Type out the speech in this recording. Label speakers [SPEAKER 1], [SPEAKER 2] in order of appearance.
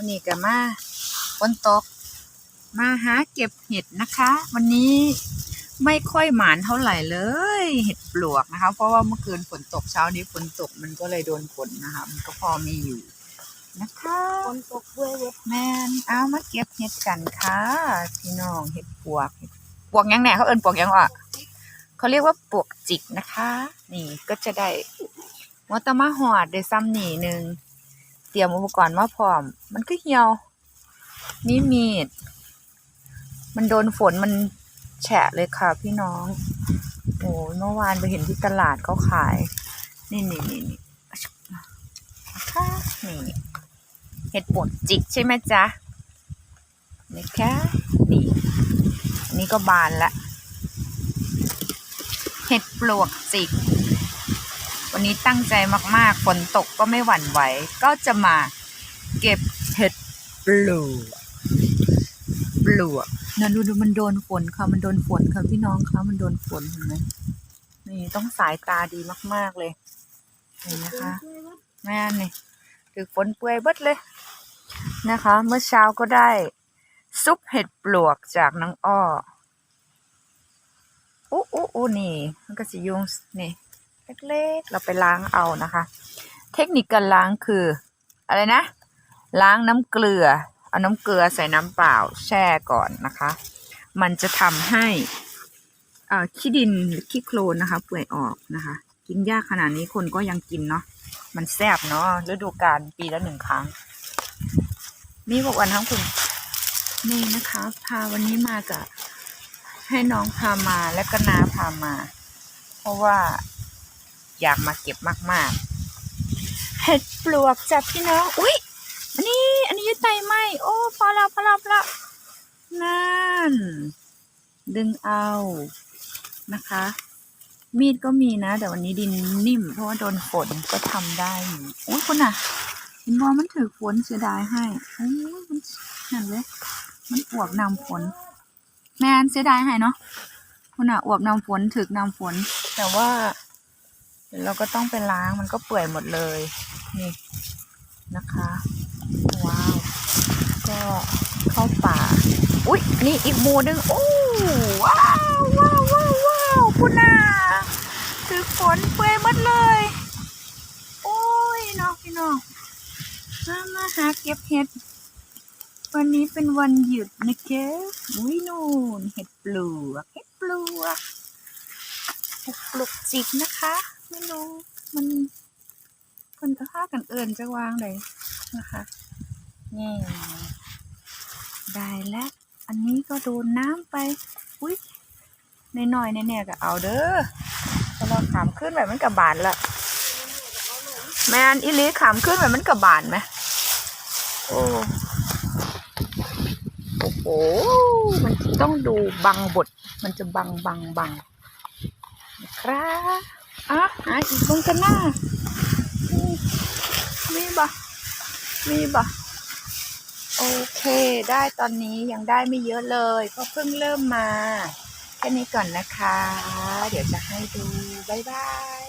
[SPEAKER 1] วันนี้ก็มาฝนตก มาหาเก็บเห็ดนะคะ วันนี้ไม่ค่อยหมานเท่าไหร่เลย เห็ดปลวกนะคะ เพราะว่าเมื่อคืนฝนตกเช้านี้ฝนตกมันก็เลยโดนฝนนะคะมันก็พอมีอยู่นะคะ
[SPEAKER 2] คนตกเว้ยเว้ย
[SPEAKER 1] แมนเอามาเก็บเห็ดกันค่ะพี่น้องเห็ดปวกเห็ดปวกหยังแหน่เขาเอินปวกหยังอะเขาเรียกว่าปวกจิกนะคะ นี่ก็จะได้มอตมาหอดได้ซ้ำหนีหนึ่ง เตรียมอุปกรณ์มาพร้อม มันก็เหี่ยว มีมีด มันโดนฝนมันแฉะเลยค่ะพี่น้อง โอ้เมื่อวานไปเห็นที่ตลาดเขาขาย นี่นี่นี่นี่นะคะนี่เห็ดปวกจิกใช่ไหมจ๊ะนะคะนี่นนี้ก็บานละ เห็ดปลวกจิก วันนี้ตั้งใจมากๆ ฝนตกก็ไม่หวั่นไหว ก็จะมาเก็บเห็ดปลวกปลวกนั่นดูดูมันโดนฝนค่ะ มันโดนฝนค่ะพี่น้องคะมันโดนฝนเห็นไหมนี่ต้องสายตาดีมากๆเลยนี่นะคะแม่นี่ถือฝนเปื่อยเบิดเลย นะคะ เมื่อเช้าก็ได้ซุปเห็ดปลวกจากน้องอ้ออู้อู้อู้นี่ มันก็สิยุงนี่ เล็กๆ เราไปล้างเอานะคะ เทคนิคการล้างคือ อะไรนะ ล้างน้ำเกลือ เอาน้ำเกลือใส่น้ำเปล่าแช่ก่อนนะคะ มันจะทำให้อ่าขี้ดินหรือขี้โคลนนะคะเปื่อยออกนะคะ กินยากขนาดนี้คนก็ยังกินเนาะมันแซ่บเนาะฤดูกาลปีละหนึ่งครั้ง มีพวกวันทั้งคุณนี่นะคะ พาวันนี้มากับให้น้องพามาและก็นาพามา เพราะว่า อยากมาเก็บมากๆ เห็ดปลวกจากพี่น้อง อุ๊ยอันนี้ อันนี้อยุไตไหมโอ้พอแล้วพอแล้วพอแล้วนั่น ดึงเอานะคะ มีดก็มีนะ แต่วันนี้ดินนิ่ม เพราะว่าโดนฝนก็ทำได้อยู่โอ้ยคุณอะเห็นว่ามันถือฝนเสียดายให้โอ้ยมันนั่นเลยมันอวบนำฝน แมนเสียดายให้เนาะคุณอะอวบนำฝนถึกนำฝน แต่ว่า เดี๋ยวเราก็ต้องไปล้างมันก็เปื่อยหมดเลย นี่นะคะ ว้าว ก็เข้าป่า อุ๊ย นี่อีกหมูหนึ่งโอ้ว้าวว้าวว้าวว้าวคุณน่ะคือฝนเปื่อยหมดเลย โอ้ยน้องพี่น้องมามาหาเก็บเห็ด วันนี้เป็นวันหยุดนะคะอุ้ยนู่นเห็ดปลวกเห็ดปลวกเห็ดปลวกจิกนะคะ ไม่รู้มันคนจะฆ่ากันเอินจะวางเลยนะคะนี่ได้แล้ว อันนี้ก็โดนน้ำไป อุ้ยนหน่อยๆแน่ๆก็เอาเด้อเพราะเราขามขึ้นแบบมันกับบานละแมนอีหลีขามขึ้นแบบมันกับบานไหมโอ้โอ้โหมันต้องดูบังบท มันจะบังบังบังนะครับ อะหาอีกตรงกันหน้ามมีบ่มีบ่โอเค ได้ตอนนี้ยังได้ไม่เยอะเลยเพราะเพิ่งเริ่มมา แค่นี้ก่อนนะคะ เดี๋ยวจะให้ดู บ๊ายบาย